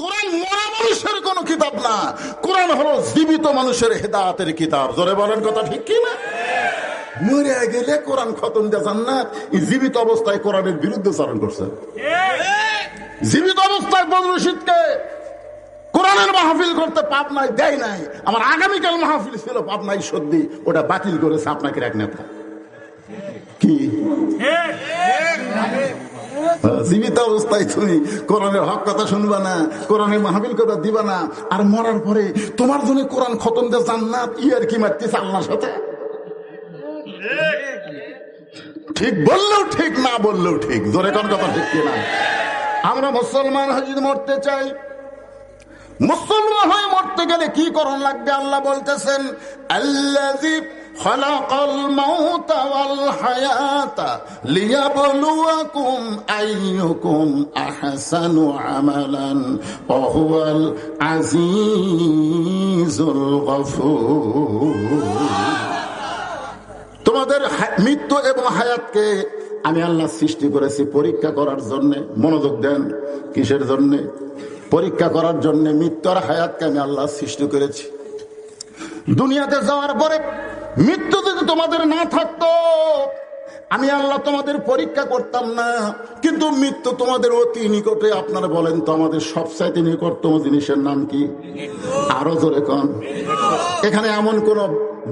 কোরআন মরা মানুষের কোন কিতাব না। কোরআন হলো জীবিত মানুষের হেদাতের কিতাব। জোরে বলেন কথা ঠিক কি না? মরে গেলে কোরআন খতম দিয়ে জান্নাত। জীবিত অবস্থায় কোরআনের বিরুদ্ধে চারণ করছে। জীবিত অবস্থায় বদরু শীতকে কোরআনের মাহফিল করতে পাপ নাই দেয় নাই। আমার আগামীকাল মাহফিল ছিল পাপ নাই সত্যি ওটা বাতিল করেছে আপনাকে এক নেতা। কি? জীবিত অবস্থায় তুমি কোরআনের হক কথা শুনবা না, কোরআনের মাহফিল কথা দিবা না, আর মরার পরে তোমার জন্য কোরআন খতম দিয়ে জান্নাত ইয়ার কি মারতিস আল্লাহর সাথে? ঠিক বললেও ঠিক, না বললেও ঠিক, জোরে কোন কথা ঠিক কিনা? আমরা মুসলমান যদি মরতে চাই, মুসলমান হয়ে মরতে গেলে কি করণ লাগবে? আল্লাহ বলতেছেন আল্লাহ خلق الموت والحياة ليبلوكم أيكم أحسن عملا وهو العزيز الغفور তোমাদের হা- মৃত্যু এবং হায়াতকে আমি আল্লাহ সৃষ্টি করেছি পরীক্ষা করার জন্য মনোযোগ দেন কিসের জন্য পরীক্ষা করার জন্য মৃত্যু আর হায়াতকে আমি আল্লাহ সৃষ্টি করেছি দুনিয়াতে যাওয়ার পরে মৃত্যু যদি তোমাদের না থাকতো, আমি আল্লাহ তোমাদের পরীক্ষা করতাম না। কিন্তু মৃত্যু তোমাদের অতি নিকটে। আপনারা বলেন তো, আমাদের সবচাইতে নিকটতম জিনিসের নাম কি? আরও জোরে কন। এখানে এমন কোন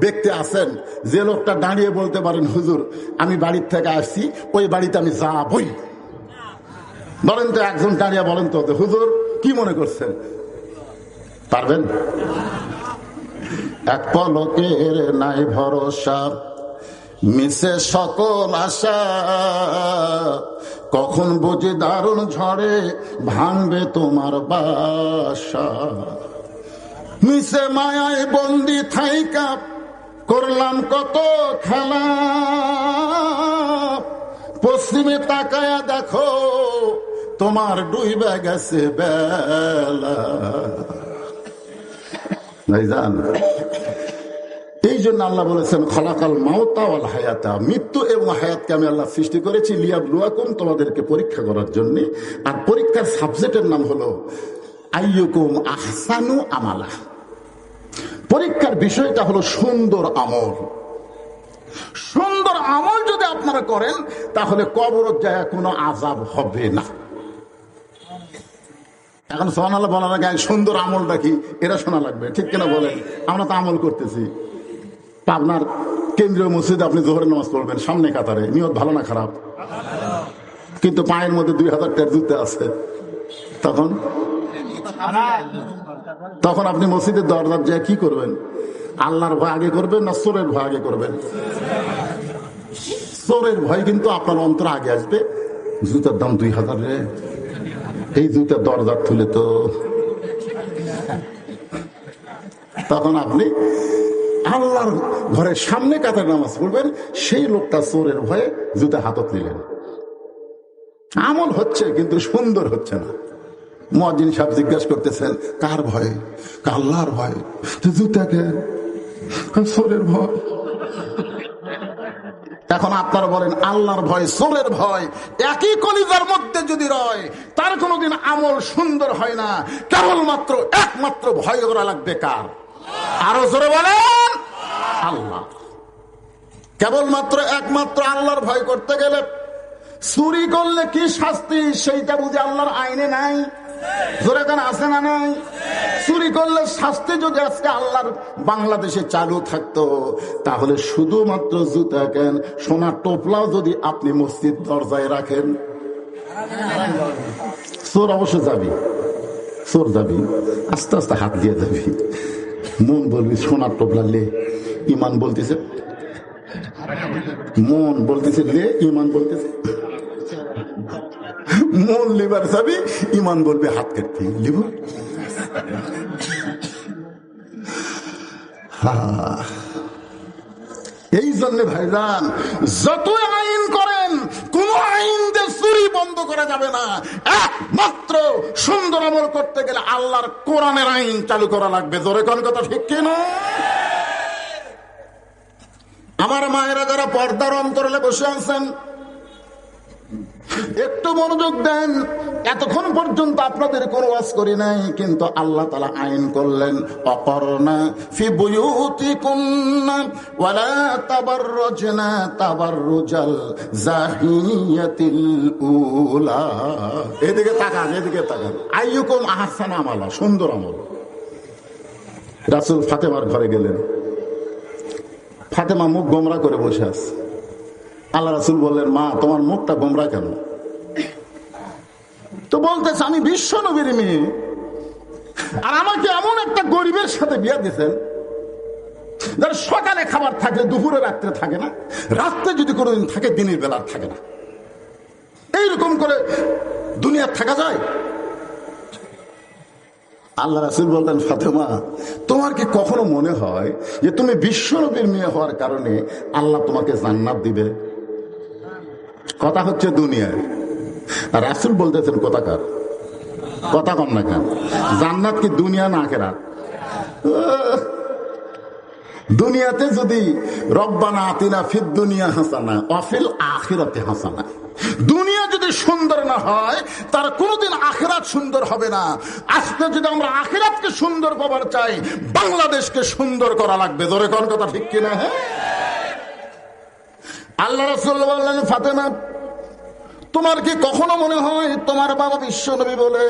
ব্যক্তি আছেন, যে লোকটা দাঁড়িয়ে বলতে পারেন, হুজুর, আমি বাড়ির থেকে আসছি, ওই বাড়িতে আমি যাবই। বলেন তো, একজন দাঁড়িয়ে বলেন তো, হুজুর, কি মনে করছেন? পারবেন? এক পলকের নাই ভরসা, মিশে সকল আশা। কখন বুঝি দারুণ ঝড়ে ভাঙবে তোমার বাসা। মিশে মায়ায় বন্দি থাইকা, করলাম কত খেলা। পশ্চিমে তাকায়া দেখো, তোমার ডুইবে গেছে বেলা। এই জন্য আল্লাহ বলেছেন, খলাকাল মাওতা ওয়াল হায়াতা। মৃত্যু এবং হায়াতকে আমি আল্লাহ সৃষ্টি করেছি লিয়াব লুয়াকুম তোমাদেরকে পরীক্ষা করার জন্য। আর পরীক্ষার সাবজেক্টের নাম হলো, আইয়ুকুম আহসানু আমালা। পরীক্ষার বিষয়টা হলো সুন্দর আমল। সুন্দর আমল যদি আপনারা করেন, তাহলে কবর জায়গা কোনো আজাব হবে না। এখন সোহানাল্লাহ বলার আগে সুন্দর আমলটা কি? এটা শোনা লাগবে, ঠিক কিনা বলেন? আমরা তো আমল করতেছি। পাবনার কেন্দ্রীয় মসজিদে আপনি জোহরের নামাজ পড়বেন, সামনে কাতারে। নিয়ত ভালো না খারাপ? কিন্তু পায়ের মধ্যে দুই হাজার টাকার জুতে আছে। তখন? তখন আপনি মসজিদের দরজার যায় কি করবেন? আল্লাহর ভয় আগে করবেন না সোরের ভয় আগে করবেন? সোরের ভয় কিন্তু আপনার অন্তর আগে আসবে। জুতার দাম দুই হাজার রে। এই জুতার দরজা তুলে তো। তখন আপনি আল্লাহর ঘরের সামনে কাতার নামাজ পড়বেন, সেই লোকটা চোরের ভয়ে জুতা হাতত নিলেন। আমল হচ্ছে, কিন্তু সুন্দর হচ্ছে না। মজিন সাহেব জিজ্ঞাসা করতেছেন, কার ভয়ে? কা আল্লাহর ভয়? তো জুতাকে। চোরের ভয়। এখন আপনারা বলেন, আল্লাহর ভয় সোরের ভয়, একই কলিজার মধ্যে যদি রয়, তার কোনোদিন আমল সুন্দর হয় না। কেবলমাত্র একমাত্র ভয় করা লাগবে কার? আরও জোরে বলেন! আল্লাহ। কেবলমাত্র একমাত্র আল্লাহর ভয় করতে গেলে চুরি করলে কি শাস্তি? সেইটা বুঝে আল্লাহর আইনে নাই, জোরে কেন আছে না নাই? চুরি করলে শাস্তি যদি আজকে আল্লাহর বাংলাদেশে চালু থাকতো। তাহলে শুধুমাত্র জুতা কেন? সোনার টোপলাও যদি আপনি মসজিদ দরজায় রাখেন। চোর অবশ্য যাবি। চোর যাবি। আস্তে আস্তে হাত দিয়ে যাবি। মন বলবি সোনার টোপলা লে। ইমান বলতেছে? মন বলতেছে লে ইমান বলতেছে। মন লিবার যাবি ইমান বলবে হাত কাটতে। লিব? এই জন্য ভাইজান, যতই আইন করেন, কোন আইন চুরি বন্ধ করা যাবে না। একমাত্র সুন্দর আমল করতে গেলে আল্লাহর কোরআনের আইন চালু করা লাগবে। জোরে কোন কথা ঠিক কিনা? আমার মায়েরা যারা পর্দার অন্তরালে বসে আছেন, একটু মনোযোগ দেন। এতক্ষণ পর্যন্ত আপনাদের কোনো ওয়াজ করি নাই, কিন্তু আল্লাহ তালা আইন করলেন ফি এদিকে তাকান এদিকে তাকান। আইয়ুকুম আহসান আমালা, সুন্দর আমল। রাসুল ফাতেমার ঘরে গেলেন। ফাতেমা মুখ গোমরা করে বসে আছে। আল্লাহ রাসুল বললেন, মা, তোমার মুখটা গোমরা কেন? তো বলতেছে, আমি বিশ্ব নবীর মেয়ে। আর আমাকে এমন একটা গরিবের সাথে বিয়ে দিয়েছেন, যার সকালে খাবার থাকে, দুপুরে রাত্রে থাকে না, রাত্রে যদি কোনোদিন থাকে, দিনের বেলা থাকে না। এইরকম করে দুনিয়ার থাকা যায়? আল্লাহ রাসুল বলতেন, ফাতেমা, তোমার কি কখনো মনে হয় যে তুমি বিশ্বনবীর মেয়ে হওয়ার কারণে আল্লাহ তোমাকে জান্নাত দিবে? কথা হচ্ছে দুনিয়ায়। রাসুল বলতেছেন কথাকার কথা কম না কেন? জান্নাত কি দুনিয়া না আখেরা দুনিয়াতে যদি রব্বানা আতিনা ফিদ দুনিয়া হাসানা, অফিল আখিরাতে হাসানা। দুনিয়া যদি সুন্দর না হয়, তার কোনোদিন আখেরাত সুন্দর হবে না। আজকে যদি আমরা আখেরাতকে সুন্দর পাবার চাই, বাংলাদেশকে সুন্দর করা লাগবে। ধরে কোন কথা ঠিক কিনা? হ্যাঁ আল্লাহ রসুল বললেন, ফাতেমা, তোমার কি কখনো মনে হয় তোমার বাবা বিশ্ব নবী বলে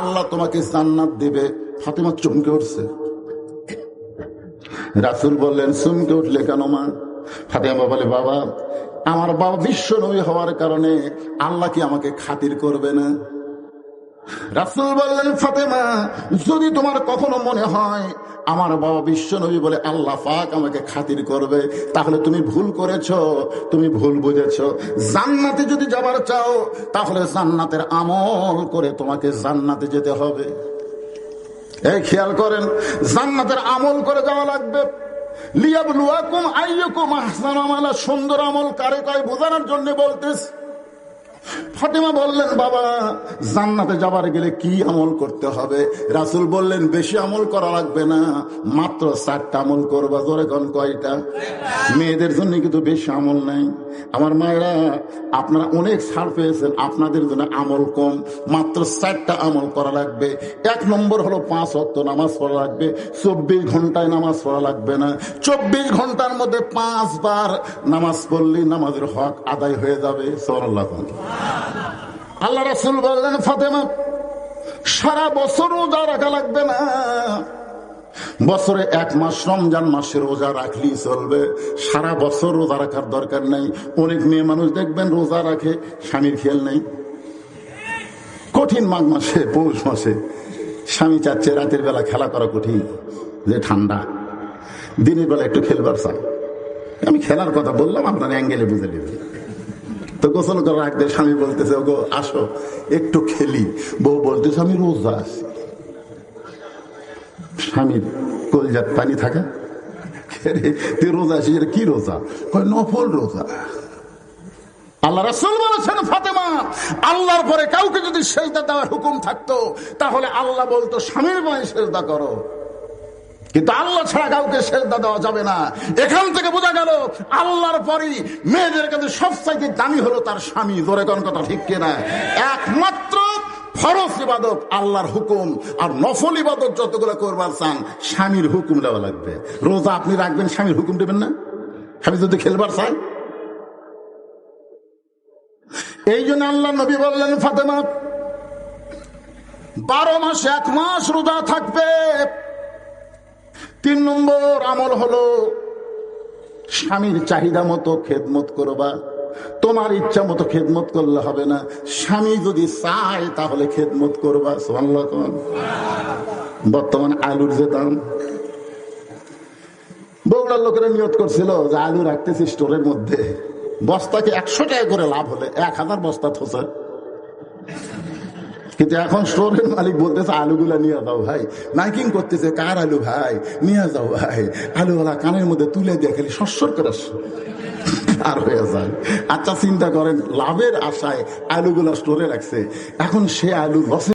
আল্লাহ তোমাকে জান্নাত দিবে? ফাতেমা চমকে উঠছে। রাসুল বললেন, চমকে উঠলে কেন মা? ফাতেমা বলে, বাবা আমার বাবা বিশ্ব নবী হওয়ার কারণে আল্লাহ কি আমাকে খাতির করবে না? রাসুল বললেন, ফাতেমা, যদি তোমার কখনো মনে হয় আমার বাবা বিশ্ব নবী বলে আল্লাহ পাক আমাকে খাতির করবে, তাহলে তুমি ভুল করেছ, তুমি ভুল বুঝেছ। জান্নাতে যদি যাবার চাও, তাহলে জান্নাতের আমল করে তোমাকে জান্নাতে যেতে হবে। এই খেয়াল করেন, জান্নাতের আমল করে যাওয়া লাগবে। লিয়াবলুয়াকুম আইয়াকুম আহসান আমালা সুন্দর আমল কারে তাই বোঝানোর জন্য বলতেছে। ফাতেমা বললেন, বাবা, জান্নাতে যাবার গেলে কি আমল করতে হবে? রাসুল বললেন, বেশি আমল করা লাগবে না, মাত্র চারটা আমল করবা, জোরে কন কয়টা? মেয়েদের জন্য কিন্তু বেশি আমল নাই। আমার মায়েরা, আপনারা অনেক ছাড় পেয়েছেন, আপনাদের জন্য আমল কম, মাত্র চারটা আমল করা লাগবে। এক নম্বর হলো পাঁচ অক্ত নামাজ পড়া লাগবে, চব্বিশ ঘন্টায় নামাজ পড়া লাগবে না। চব্বিশ ঘণ্টার মধ্যে পাঁচবার নামাজ পড়লে নামাজের হক আদায় হয়ে যাবে। সরাল্লাহ আল্লাহ রাসুল বললেন, ফাতেমা, সারা বছর রোজা রাখা লাগবে না। বছরে এক মাস রমজান মাসে রোজা রাখলেই চলবে। সারা বছর রোজা রাখার দরকার নাই। অনেক মেয়ে মানুষ দেখবেন রোজা রাখে, স্বামীর খেয়াল নেই। কঠিন মাঘ মাসে, পৌষ মাসে স্বামী চাচ্ছে রাতের বেলা খেলা করা কঠিন, যে ঠান্ডা। দিনের বেলা একটু খেলবার চাই আমি খেলার কথা বললাম, আপনার অ্যাঙ্গেলে বুঝে নেবেন। তো গোসল করার আগে স্বামী বলতেছে, ওগো, আসো, একটু খেলি। বউ বলতেছে আমি রোজা আছি। স্বামীর কলজাত পানি থাকে। কি রোজা? নফল রোজা। আল্লাহ আল্লাহর পরে কাউকে যদি সেজদা দেওয়ার হুকুম থাকতো, তাহলে আল্লাহ বলতো, স্বামীর পায়ে সেজদা করো। কিন্তু আল্লাহ ছাড়া কাউকে সেজদা দেওয়া যাবে না। এখান থেকে বোঝা গেল, আল্লাহর পরই মেয়েদের কাছে সবচাইতে দামি হলো তার স্বামী। জোরে কোন কথা ঠিক কিনা? একমাত্র ফরজ ইবাদত আল্লাহর হুকুম আর নফল ইবাদত যতগুলো করবার চান, স্বামীর হুকুম দেওয়া লাগবে। রোজা আপনি রাখবেন, স্বামীর হুকুম দেবেন না? স্বামী যদি খেলবার চান এই জন্য আল্লাহ নবী বললেন, ফাতেমা, বারো মাস, এক মাস রোজা থাকবে। তিন নম্বর আমল হলো স্বামীর চাহিদা মতো খেদমত করবা। তোমার ইচ্ছা মতো খেদমত করলে হবে না। স্বামী যদি চায় তাহলে খেদমত করবা। বর্তমানে আলুর যে দাম। লোকেরা নিয়ত করছিল যে আলু রাখতেছি স্টোরের মধ্যে। বস্তাকে একশো টাকা করে লাভ হলে, এক হাজার বস্তা থোসে। কিন্তু এখন স্টোরের মালিক বলতেছে, আলুগুলা নিয়ে যাও ভাই। মাইকিং করতেছে, কার আলু ভাই? নিয়ে যাও ভাই। আলুওয়ালা কানের মধ্যে তুলে দিয়ে খালি শস্যর করে আর হয়ে যায়। আচ্ছা চিন্তা করেন, লাভের আশায় আলুগুলা স্টোরে রাখছে। এখন সে আলু লসে